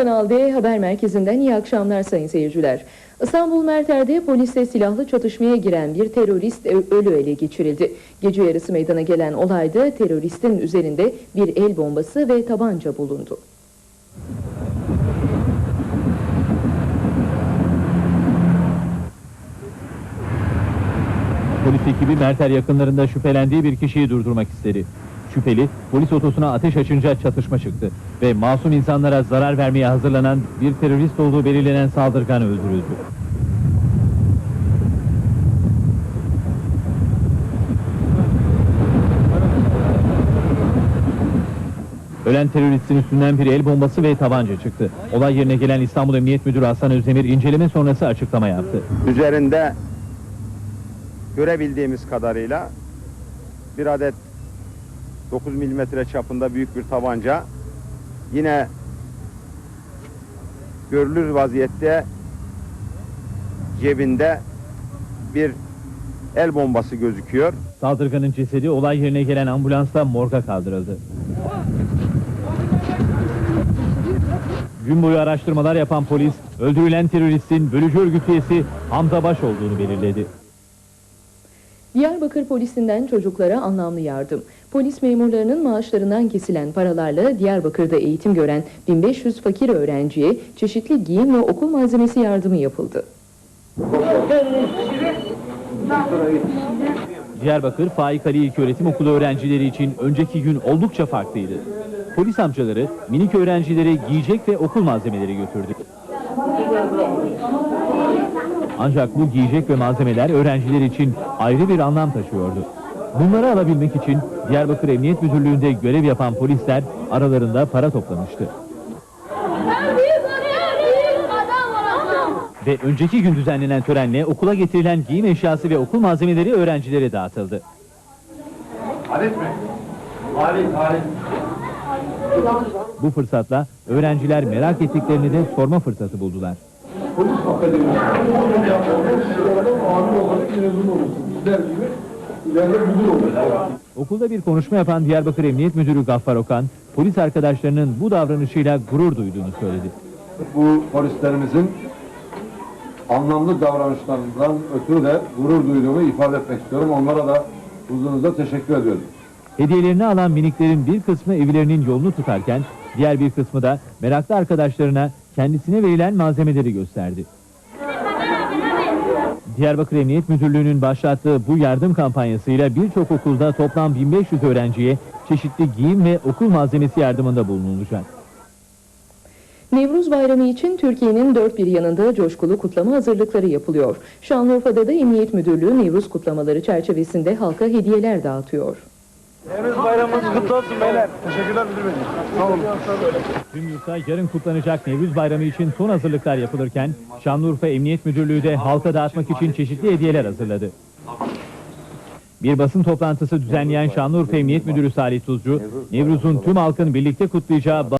Kanal D Haber Merkezi'nden iyi akşamlar sayın seyirciler. İstanbul Merter'de polisle silahlı çatışmaya giren bir terörist ölü ele geçirildi. Gece yarısı meydana gelen olayda teröristin üzerinde bir el bombası ve tabanca bulundu. Polis ekibi Merter yakınlarında şüphelendiği bir kişiyi durdurmak istedi. Şüpheli polis otosuna ateş açınca çatışma çıktı ve masum insanlara zarar vermeye hazırlanan bir terörist olduğu belirlenen saldırgan öldürüldü. Ölen teröristin üstünden bir el bombası ve tabanca çıktı. Olay yerine gelen İstanbul Emniyet Müdürü Hasan Özdemir inceleme sonrası açıklama yaptı. Üzerinde görebildiğimiz kadarıyla bir adet 9 milimetre çapında büyük bir tabanca yine görülür vaziyette cebinde bir el bombası gözüküyor. Saldırganın cesedi olay yerine gelen ambulansla morga kaldırıldı. Gün boyu araştırmalar yapan polis, öldürülen teröristin bölücü örgüt üyesi Hamza Baş olduğunu belirledi. Diyarbakır polisinden çocuklara anlamlı yardım. Polis memurlarının maaşlarından kesilen paralarla Diyarbakır'da eğitim gören 1500 fakir öğrenciye çeşitli giyim ve okul malzemesi yardımı yapıldı. Diyarbakır Faik Ali İlköğretim Okulu öğrencileri için önceki gün oldukça farklıydı. Polis amcaları minik öğrencilere giyecek ve okul malzemeleri götürdü. Ancak bu giyecek ve malzemeler öğrenciler için ayrı bir anlam taşıyordu. Bunları alabilmek için Diyarbakır Emniyet Müdürlüğü'nde görev yapan polisler aralarında para toplamıştı. Ve önceki gün düzenlenen törenle okula getirilen giyim eşyası ve okul malzemeleri öğrencilere dağıtıldı. Bu fırsatla öğrenciler merak ettiklerini de sorma fırsatı buldular. Polis akademisi sizlere amir olarak mezun olursun. Bizler gibi ileride müdür olursun. Okulda bir konuşma yapan Diyarbakır Emniyet Müdürü Gaffar Okan, polis arkadaşlarının bu davranışıyla gurur duyduğunu söyledi. Bu polislerimizin anlamlı davranışlarından ötürü de gurur duyduğumu ifade etmek istiyorum. Onlara da huzurunuzda teşekkür ediyorum. Hediyelerini alan miniklerin bir kısmı evlerinin yolunu tutarken, diğer bir kısmı da meraklı arkadaşlarına kendisine verilen malzemeleri gösterdi. Diyarbakır Emniyet Müdürlüğü'nün başlattığı bu yardım kampanyasıyla birçok okulda toplam 1500 öğrenciye çeşitli giyim ve okul malzemesi yardımında bulunulacak. Nevruz Bayramı için Türkiye'nin dört bir yanında coşkulu kutlama hazırlıkları yapılıyor. Şanlıurfa'da da Emniyet Müdürlüğü Nevruz kutlamaları çerçevesinde halka hediyeler dağıtıyor. Nevruz bayramınız kutlu olsun beyler. Teşekkürler müdür bey. Sağ olun. Tüm yurtta yarın kutlanacak Nevruz Bayramı için son hazırlıklar yapılırken Şanlıurfa Emniyet Müdürlüğü de halka dağıtmak için çeşitli hediyeler hazırladı. Bir basın toplantısı düzenleyen Şanlıurfa Emniyet Müdürü Salih Tuzcu, Nevruz'un tüm halkın birlikte kutlayacağı